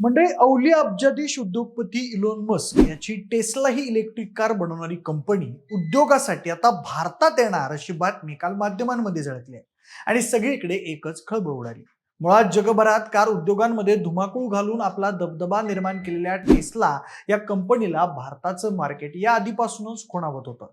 म्हणजे अवली अब्जाधीश उद्योगपती इलोन मस्क याची टेस्ला ही इलेक्ट्रिक कार बनवणारी कंपनी उद्योगासाठी आता भारतात येणार अशी बातमी काल माध्यमांमध्ये झळकली आहे. आणि सगळीकडे एकच खळबळ उडाली. मुळात जगभरात कार उद्योगांमध्ये धुमाकूळ घालून आपला दबदबा निर्माण केलेल्या टेस्ला या कंपनीला भारताचं मार्केट या आधीपासूनच खुणावत होतं.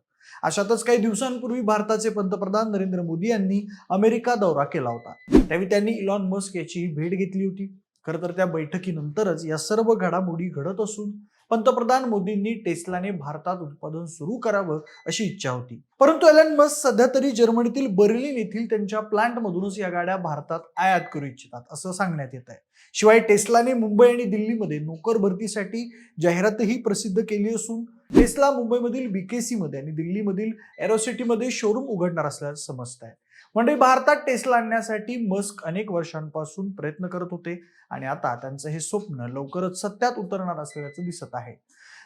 अशातच काही दिवसांपूर्वी भारताचे पंतप्रधान नरेंद्र मोदी यांनी अमेरिका दौरा केला होता. त्यावेळी त्यांनी इलॉन मस्क याची भेट घेतली होती. खरं तर त्या बैठकीनंतरच या सर्व घडामोडी घडत असून पंतप्रधान मोदींनी टेस्लाने भारतात उत्पादन सुरू करावं अशी इच्छा होती. परंतु एलन मस्क सध्या तरी जर्मनीतील बर्लिन येथील त्यांच्या प्लांटमधूनच या गाड्या भारतात आयात करू इच्छितात असं सांगण्यात येत आहे. शिवाय टेस्लाने मुंबई आणि दिल्लीमध्ये नोकर भरतीसाठी जाहिरातही प्रसिद्ध केली असून टेस्ला मुंबईमधील बीकेसीमध्ये आणि दिल्लीमधील एरोसिटीमध्ये शोरूम उघडणार असल्याचं समजत आहे म्हणजे भारतात टेस्ला आणण्यासाठी मस्क अनेक वर्षांपासून प्रयत्न करत होते आणि आता त्यांचं हे स्वप्न लवकरच सत्यात उतरणार असल्याचं दिसत आहे.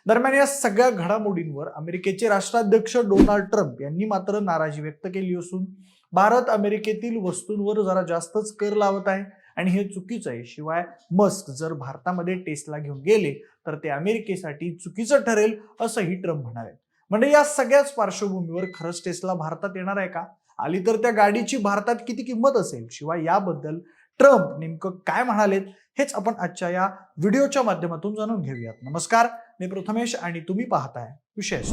दरम्यान या सगळ्या घडामोडींवर अमेरिकेचे राष्ट्राध्यक्ष डोनाल्ड ट्रम्प यांनी मात्र नाराजी व्यक्त केली असून भारत अमेरिकेतील वस्तूंवर जरा जास्तच कर लावत आहे आणि हे चुकीचं आहे. शिवाय मस्क जर भारतामध्ये टेस्ला घेऊन गेले तर ते अमेरिकेसाठी चुकीचं ठरेल असंही ट्रम्प म्हणाले. म्हणजे या सगळ्याच पार्श्वभूमीवर खरंच टेस्ला भारतात येणार आहे का? आली तर त्या गाडीची भारतात किती किंमत असेल? शिवाय याबद्दल ट्रम्प नेमकं काय म्हणालेत हेच आपण आजच्या या व्हिडिओच्या माध्यमातून जाणून घेऊयात. नमस्कार मी प्रथमेश आणि तुम्ही पाहताय विशेष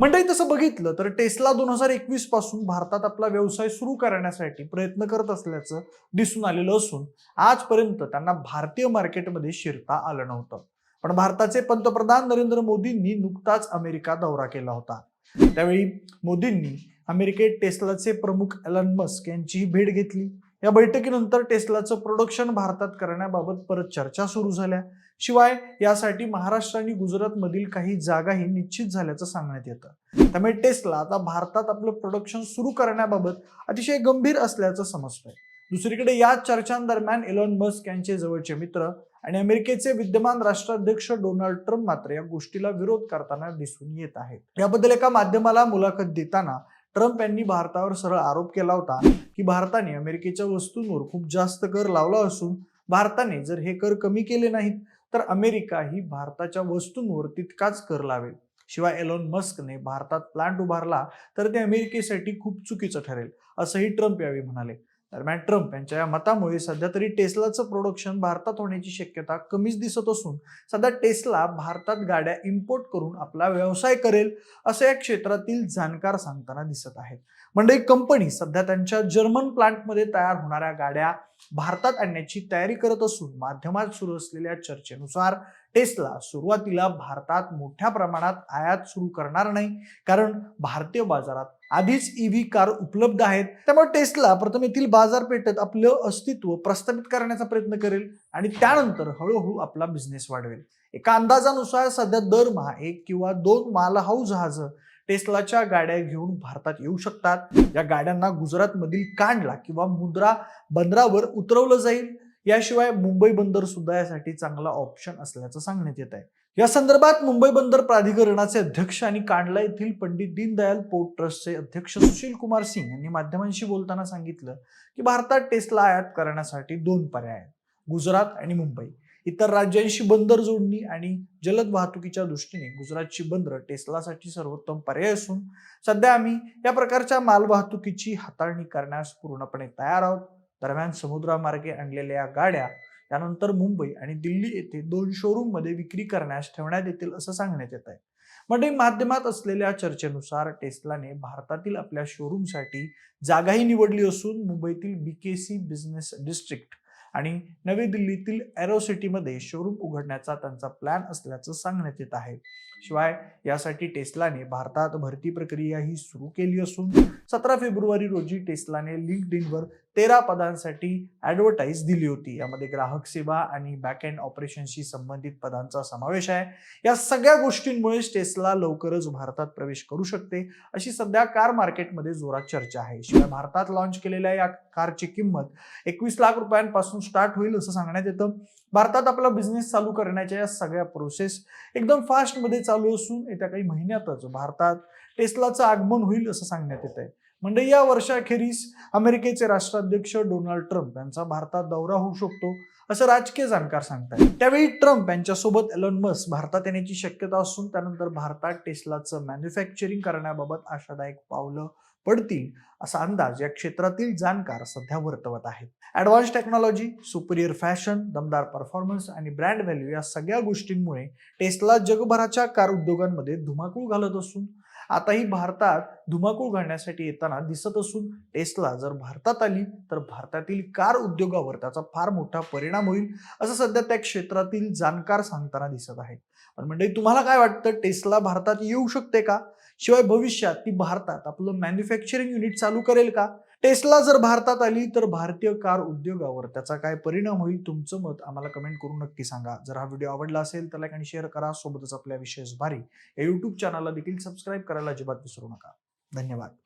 मंडळी तसं बघितलं तर टेस्ला दोन हजार एकवीसपासून भारतात आपला व्यवसाय सुरू करण्यासाठी प्रयत्न करत असल्याचं दिसून आलेलं असून आजपर्यंत त्यांना भारतीय मार्केटमध्ये शिरता आलं नव्हतं. पण भारताचे पंतप्रधान नरेंद्र मोदींनी नुकताच अमेरिका दौरा केला होता. त्यावेळी मोदींनी अमेरिकेत टेस्लाचे प्रमुख एलन मस्क यांचीही भेट घेतली. या बैठकीनंतर टेस्लाचं प्रोडक्शन भारतात करण्याबाबत परत चर्चा सुरू झाल्या. शिवाय यासाठी महाराष्ट्र आणि गुजरातमधील काही जागाही निश्चित झाल्याचं सांगण्यात येतं. त्यामुळे टेस्ला आता भारतात आपलं प्रोडक्शन सुरू करण्याबाबत अतिशय गंभीर असल्याचं समजतंय. दुसरीकडे या चर्चांदरम्यान एलॉन मस्क यांचे जवळचे मित्र आणि अमेरिकेचे विद्यमान राष्ट्राध्यक्ष डोनाल्ड ट्रम्प मात्र या गोष्टीला विरोध करताना दिसून येत आहेत. याबद्दल एका माध्यमाला मुलाखत देताना ट्रम्प यांनी भारतावर सरळ आरोप केला होता की भारताने अमेरिकेच्या वस्तूंवर खूप जास्त कर लावला असून भारताने जर हे कर कमी केले नाहीत तर अमेरिका ही भारताच्या वस्तूंवर तितकाच कर लावेल. शिवाय एलोन मस्कने भारतात प्लांट उभारला तर ते अमेरिकेसाठी खूप चुकीचं ठरेल असंही ट्रम्प यावेळी म्हणाले. दरम्यान ट्रम्प यांच्या या मतामुळे सध्या तरी टेस्लाचं प्रोडक्शन भारतात होण्याची शक्यता कमीच दिसत असून सध्या टेस्ला भारतात गाड्या इम्पोर्ट करून आपला व्यवसाय करेल असं या क्षेत्रातील जाणकार सांगताना दिसत आहेत. म्हणजे कंपनी सध्या त्यांच्या जर्मन प्लांटमध्ये तयार होणाऱ्या गाड्या भारतात आणण्याची तयारी करत असून माध्यमात सुरू असलेल्या चर्चेनुसार टेस्ला सुरुवातीला भारतात मोठ्या प्रमाणात आयात सुरू करणार नाही कारण भारतीय बाजारात आधीच ईव्ही कार उपलब्ध आहेत. त्यामुळे टेस्ला प्रथम येथील बाजारपेठेत आपलं अस्तित्व प्रस्थापित करण्याचा प्रयत्न करेल आणि त्यानंतर हळूहळू आपला बिझनेस वाढवेल. एका अंदाजानुसार सध्या दरमहा एक किंवा दोन मालहाऊ जहाजं टेस्लाच्या गाड्या घेऊन भारतात येऊ शकतात. या गाड्यांना गुजरातमधील कांडला किंवा मुद्रा बंदरावर उतरवलं जाईल. याशिवाय मुंबई बंदर सुद्धा यासाठी चांगला ऑप्शन असल्याचं सांगण्यात येत आहे या संदर्भात मुंबई बंदर प्राधिकरणाचे अध्यक्ष आणि कांडला येथील पंडित दीनदयाल पोर्ट ट्रस्टचे अध्यक्ष सुशील कुमार सिंग यांनी माध्यमांशी बोलताना सांगितलं की भारतात टेस्ला आयात करण्यासाठी दोन पर्याय आहेत. गुजरात आणि मुंबई. इतर राज्यांशी बंदर जोडणी आणि जलद वाहतुकीच्या दृष्टीने गुजरातची बंदर टेस्लासाठी सर्वोत्तम पर्याय असून सध्या आम्ही या प्रकारच्या मालवाहतुकीची हाताळणी करण्यास पूर्णपणे तयार आहोत. दरम्यान समुद्रामार्गे आणलेल्या या गाड्या त्यानंतर मुंबई आणि दिल्ली येथे दोन शोरूममध्ये विक्री करण्यास ठेवण्यात येतील असं सांगण्यात येत आहे. म्हणजे माध्यमात असलेल्या चर्चेनुसार टेस्लाने भारतातील आपल्या शोरूमसाठी जागाही निवडली असून मुंबईतील बीकेसी बिझनेस डिस्ट्रिक्ट आणि नवी दिल्लीतील एरोसिटीमध्ये शोरूम उघडण्याचा त्यांचा प्लॅन असल्याचं सांगण्यात येत आहे. शिवाय यासाठी टेस्लाने भारतात भरती प्रक्रियाही सुरू केली असून सतरा फेब्रुवारी रोजी टेस्लाने लिंक्ड इनवर तेरा पदांसाठी ॲडव्हर्टाईज दिली होती. यामध्ये ग्राहक सेवा आणि बॅक एंड ऑपरेशनशी संबंधित पदांचा समावेश आहे. या सगळ्या गोष्टींमुळेच टेस्ला लवकरच भारतात प्रवेश करू शकते अशी सध्या कार मार्केटमध्ये जोरात चर्चा आहे. शिवाय भारतात लॉन्च केलेल्या या कारची किंमत एकवीस लाख रुपयांपासून स्टार्ट होईल असं सांगण्यात येतं. भारतात आपला बिझनेस चालू करण्याच्या या सगळ्या प्रोसेस एकदम फास्टमध्ये चालू असून येत्या काही महिन्यातच भारतात टेस्लाचं आगमन होईल असं सांगण्यात येत आहे म्हणजे या वर्षाखेरीस अमेरिकेचे राष्ट्राध्यक्ष डोनाल्ड ट्रम्प यांचा भारतात दौरा होऊ शकतो असं राजकीय जाणकार सांगतात त्यावेळी ट्रम्प यांच्यासोबत एलन मस्क भारतात येण्याची शक्यता असून त्यानंतर भारतात टेस्लाचं मॅन्युफॅक्चरिंग करण्याबाबत आशादायक पावलं पडतील असा अंदाज या क्षेत्रातील जाणकार सध्या वर्तवत आहेत. ऍडव्हान्स टेक्नॉलॉजी सुपिरियर फॅशन दमदार परफॉर्मन्स आणि ब्रँड व्हॅल्यू या सगळ्या गोष्टींमुळे टेस्ला जगभराच्या कार उद्योगांमध्ये धुमाकूळ घालत असून आताही भारतात धुमाकूळ घालण्यासाठी येताना दिसत असून टेस्ला जर भारतात आली तर भारतातील कार उद्योगावर त्याचा फार मोठा परिणाम होईल असं सध्या त्या क्षेत्रातील जाणकार सांगताना दिसत आहेत. पण म्हणजे तुम्हाला काय वाटतं? टेस्ला भारतात येऊ शकते का? शिवाय भविष्यात ती भारतात आपलं मॅन्युफॅक्चरिंग युनिट चालू करेल का? टेस्ला जर भारतात आली तर भारतीय कार उद्योगावर त्याचा काय परिणाम होईल? तुमचं मत आम्हाला कमेंट करून नक्की सांगा. जर हा व्हिडिओ आवडला असेल तर लाईक आणि शेअर करा. सोबतच आपल्या विशेष भारी या युट्यूब चॅनलला देखील सबस्क्राईब करायला अजिबात विसरू नका. धन्यवाद.